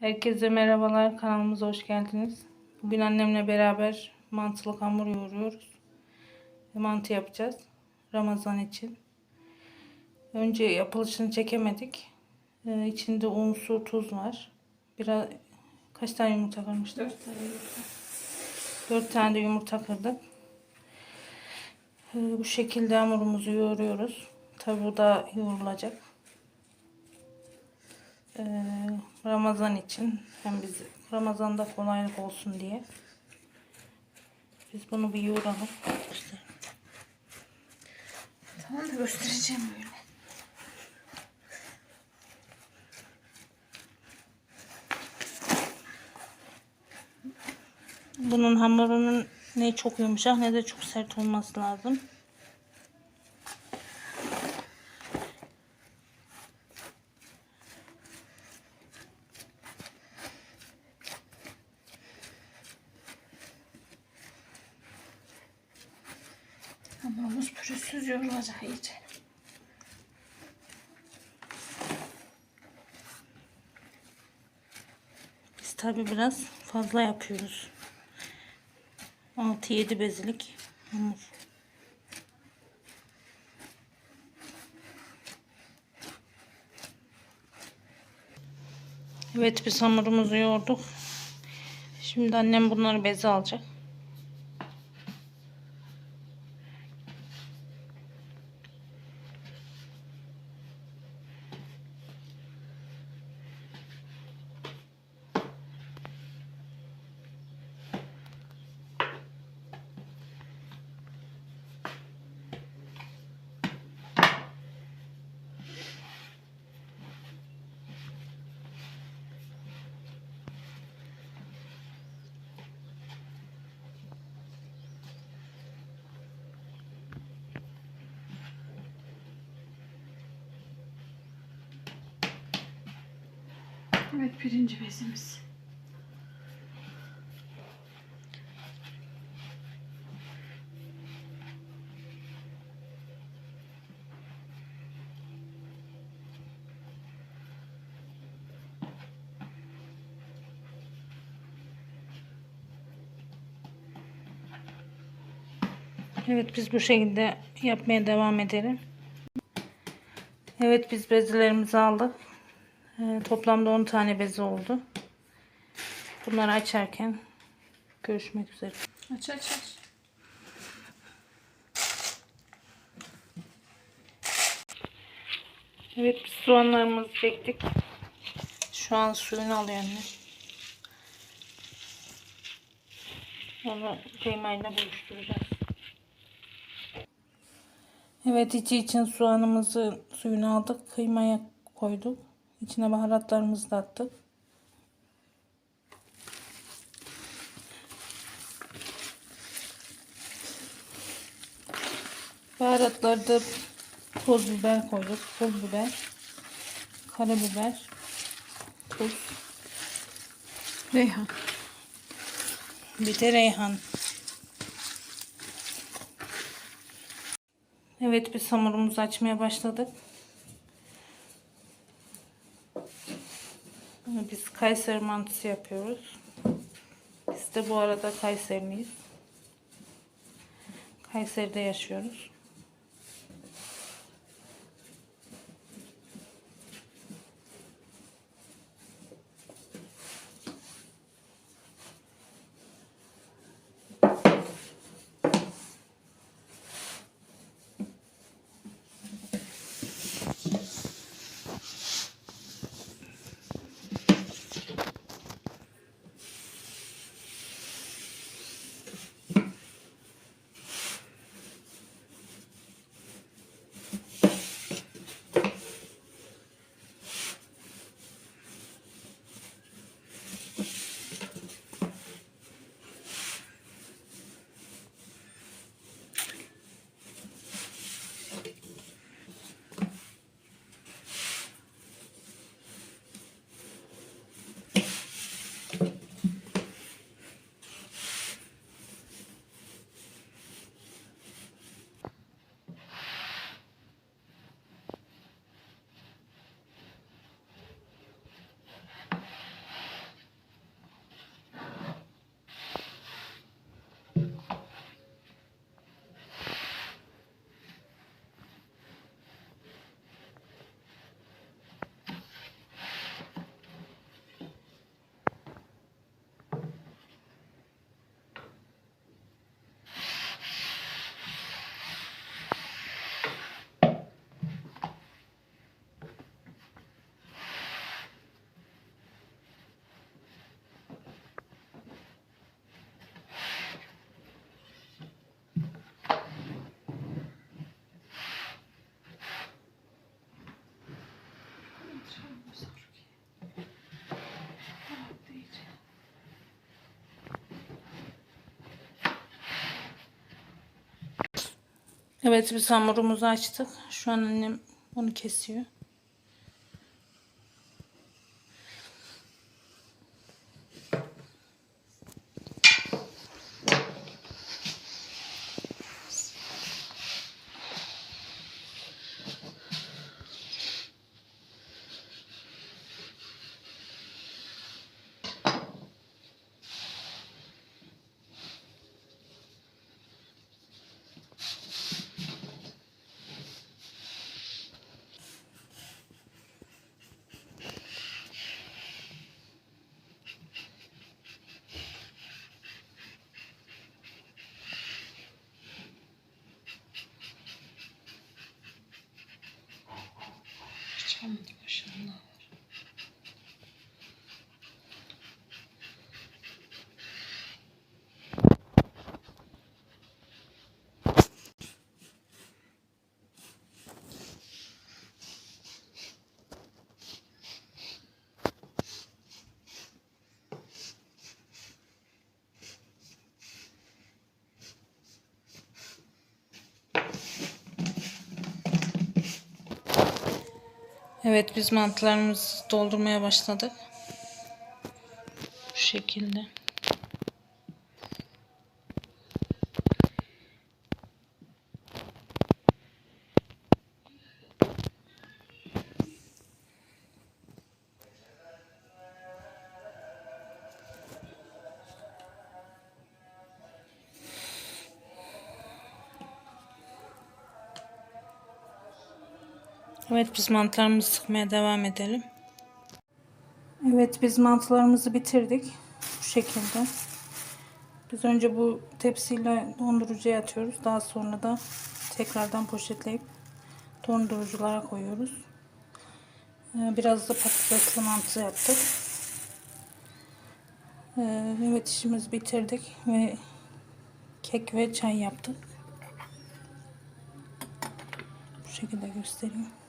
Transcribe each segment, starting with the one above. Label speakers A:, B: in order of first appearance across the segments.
A: Herkese merhabalar. Kanalımıza hoş geldiniz. Bugün annemle beraber mantılı hamur yoğuruyoruz. Mantı yapacağız. Ramazan için. Önce yapılışını çekemedik. Ee, içinde un, su, tuz var. Biraz kaç tane yumurta kırmıştık?
B: 4 tane yumurta.
A: 4 tane de yumurta kırdık. Ee, bu şekilde hamurumuzu yoğuruyoruz. Tabi bu da yoğrulacak. Ee, Ramazan için hem biz Ramazan'da kolaylık olsun diye biz bunu bir yoğuralım. İşte
B: Tamam da göstereceğim böyle.
A: bunun hamurunun ne çok yumuşak ne de çok sert olması lazım.
B: Hamurumuz pürüzsüz yoğrulacak iyice.
A: Biz tabi biraz fazla yapıyoruz. 6-7 bezlik hamur. Evet biz hamurumuzu yoğurduk. Şimdi annem bunları beze alacak.
B: Evet birinci bezimiz.
A: Evet biz bu şekilde yapmaya devam edelim. Evet biz bezelerimizi aldık. Ee, toplamda 10 tane beze oldu. Bunları açarken görüşmek üzere.
B: Aç aç aç.
A: Evet soğanlarımızı çektik. Şu an suyunu alıyor anne. Onu kıymayla buluşturacağız. Evet içi için soğanımızı suyunu aldık. Kıymaya koyduk. İçine baharatlarımızı da attık. Baharatlarda toz biber koyduk. Pul biber, karabiber, tuz,
B: Reyhan.
A: bir de reyhan. Evet biz hamurumuzu açmaya başladık. Biz Kayseri mantısı yapıyoruz. Biz de bu arada Kayseriliyiz. Kayseri'de yaşıyoruz. Evet biz hamurumuzu açtık. Şu an annem onu kesiyor. Evet biz mantılarımızı doldurmaya başladık. Bu şekilde. Evet biz mantılarımızı sıkmaya devam edelim. Evet biz mantılarımızı bitirdik. Bu şekilde. Biz önce bu tepsiyle dondurucuya atıyoruz. Daha sonra da tekrardan poşetleyip donduruculara koyuyoruz. Ee, Biraz da patatesli mantı yaptık. Ee, Evet işimizi bitirdik ve kek ve çay yaptık. Bu şekilde göstereyim.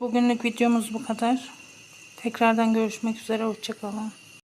A: Bugünlük videomuz bu kadar. Tekrardan görüşmek üzere. Hoşçakalın.